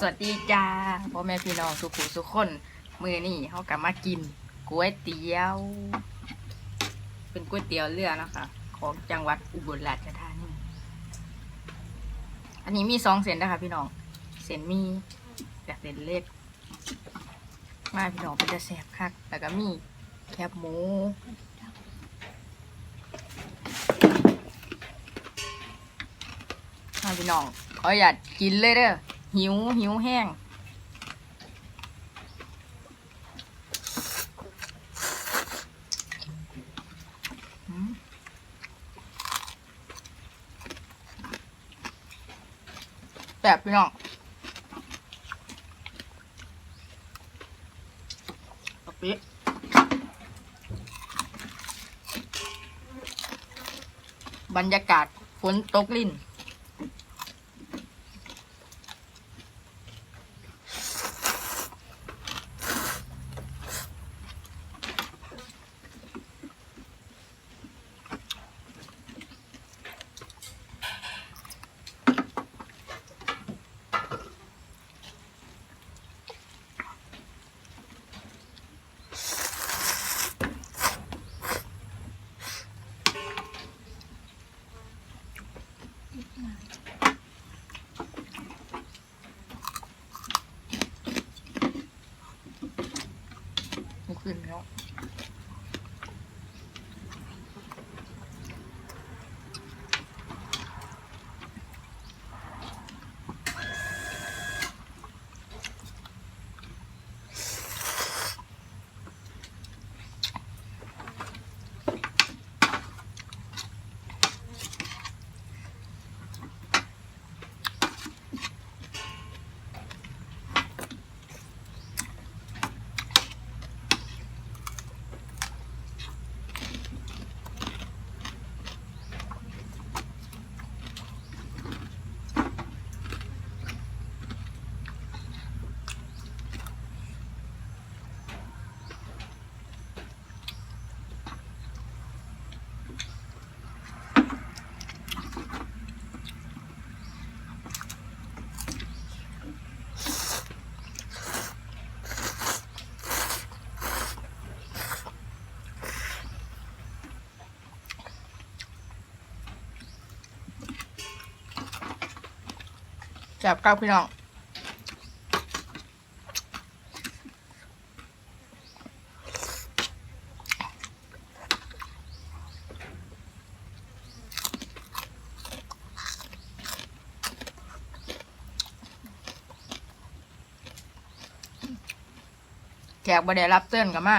สวัสดีจ้าพ่อแม่พี่น้องสุขุสุขคนมือนี่เขากลับมากินก๋วยเตี๋ยว เป็นก๋วยเตี๋ยวเรือนะคะ ของจังหวัดอุบลราชธานีอันนี้มีสองเส้นนะคะพี่น้องเส้นมีแบบเส้นเล็ก มาพี่น้องเป็นจะแสบคักแล้วก็มีแคบหมูมาพี่น้องขออยากกินเลยเด้อ หิวหิวแห้งอืมแบบพี่น้องกะปิบรรยากาศฝนตกลิ่นนี่ จับกับพี่น้องแขกบ่ได้รับเตือนกันมา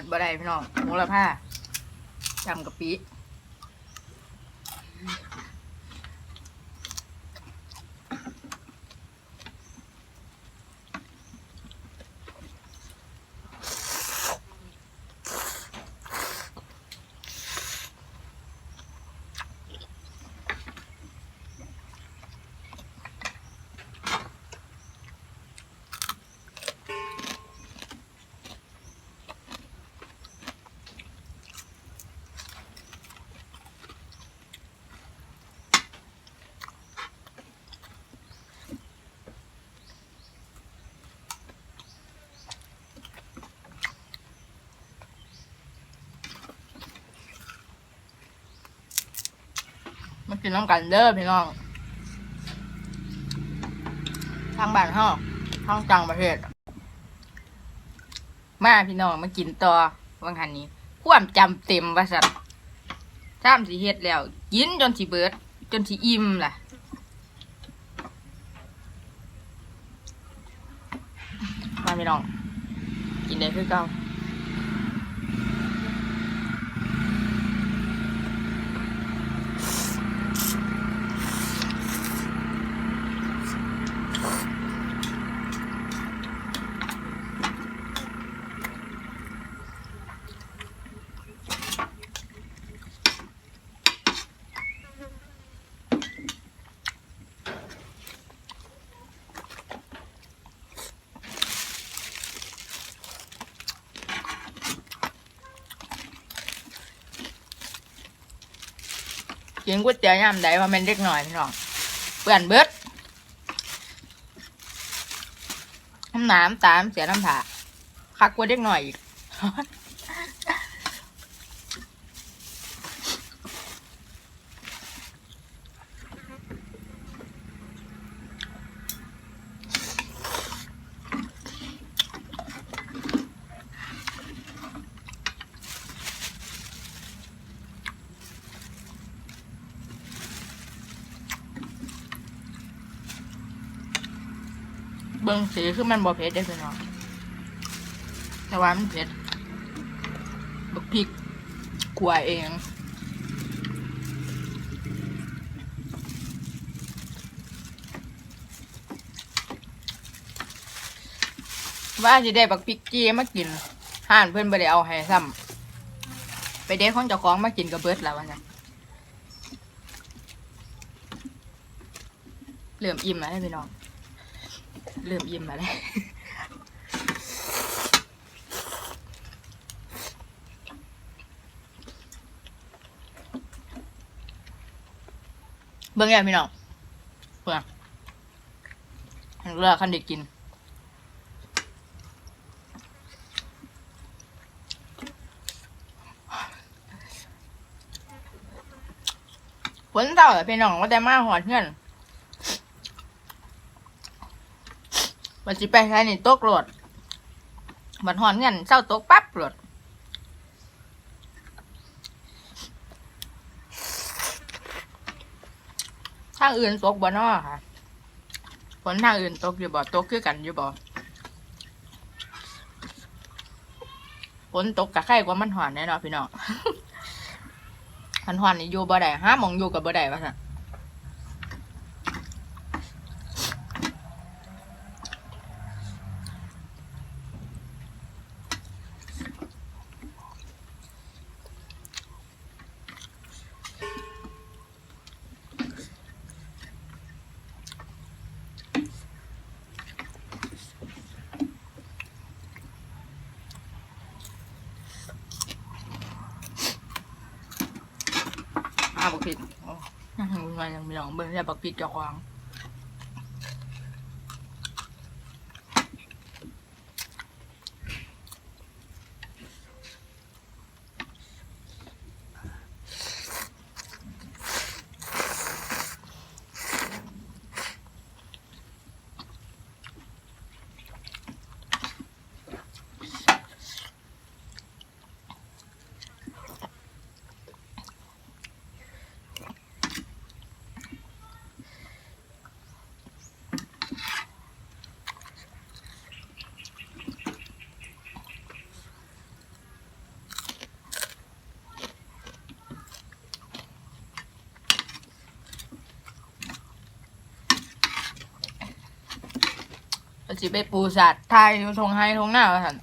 ดบ่ได้พี่น้องหมูละผ้าจำกะปิ มากินน้ำกันเด้อพี่น้อง ทางบ้านห้องทางต่างประเทศ มาพี่น้องมากินต่อวังหันนี้ ความจำเต็มว่าสัตว์จ้ามสีเฮ็ดแล้ว กินจนสีเบิด จนสีอิ่มล่ะมาพี่น้อง กินได้คือเก่า กินก๋วยเตี๋ยวยามใดว่ามันเล็กหน่อยพี่น้องเปื่อนเบิดน้ำตามเสียน้ำผาคักกว่าเล็กหน่อยอีก บิ่งสีคือมันบ่เผ็ดได้อพี่น้องแต่ว่ามันเผ็ดบักพริกขัวเองว่าสิได้บักพริกจี้มากินห่านเพื่อนบ่ได้เอาให้ซ้ำไปเด็กของเจ้าของมากินกับเบิดแล้ววันนี้เริ่มอิ่มแล้วเด้พี่น้อง เริ่มอิ่มแล้วเลยเบิ่งแย่พี่น้องเพื่อเลือกคันเด็กกินฝนเศร้าพี่น้องว่าแต่มาหอดเพื่อน มันสิไปใช้นี่ตกโหลดบัดหอนเงินเศร้าตกปั๊บโหลดทางอื่นตกบ่นอค่ะฝนทางอื่นตกอยู่บ่ตกคือกันอยู่บ่ฝนตกกะไข่กว่ามันหอนแน่นอนพี่น้องมันหอนนี่อยู่บ่ได้ห้ามองอยู่กับบ่ได้ว่าซั่น อาบักผิดมันยังมีหลองเบิ้งแล้วบักผิดเจ้าของ สิไปปูสัตว์ไทยอยู่ทงไฮทงหน้าว่าสัน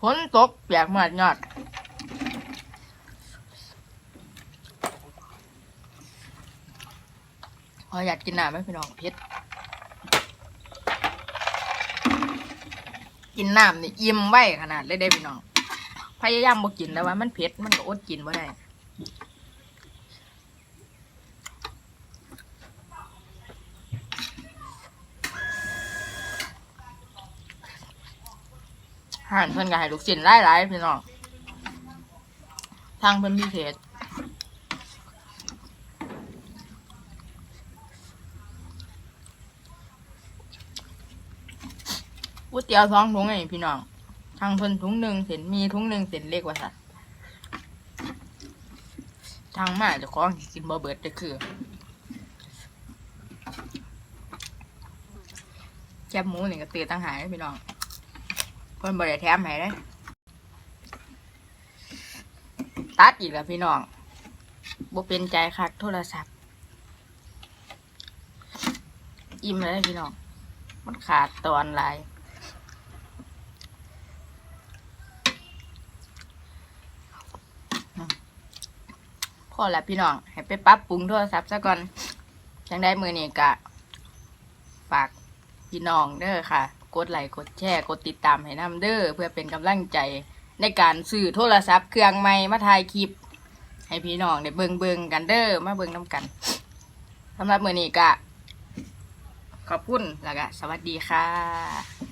ฝนตกเปียกหมดยอดพออยากกินน้ำไหมพี่น้องเพชรกินน้ำนี่อิ่มไว้ขนาดเลยได้พี่น้อง พยายามบ่กินแต่ว่ามันเผ็ดมันก็อดกินบ่ได้ ห่นเพิ่นก็ให้ลูกชิ้นหลายๆพี่น้องทางเพิ่นมีเพจก๋วยเตี๋ยวสองถุงไงพี่น้องทางเพิ่นถุงหนึ่งเส้นมีถุงหนึ่งเส้นเล็กว่าสัตว์ทางมาจะของกินบ่เบิดได้อคือแคบหมูนี่ก็ตีตั้งหายพี่น้อง เพิ่นบ่ได้แถมให้เลยตัดอีกแล้วพี่น้องบ่เป็นใจคักโทรศัพท์ อิ่มเลยพี่น้อง มันขาดตอนลายพอแล้วพี่น้อง ให้ไปปรับปรุงโทรศัพท์ซะก่อนจังได้มือนี่กะ ฝากพี่น้องเด้อค่ะ กดไลค์กดแชร์กดติดตามให้นํเด้อเพื่อเป็นกำลังใจในการซื้อโทรศัพท์เครื่องใหม่มาถ่ายคลิป ให้พี่น้องได้เบิงเบิงกันเด้อมาเบิงน้ำกันสำหรับมือนี้กะ ขอบคุณแล้วก็สวัสดีค่ะ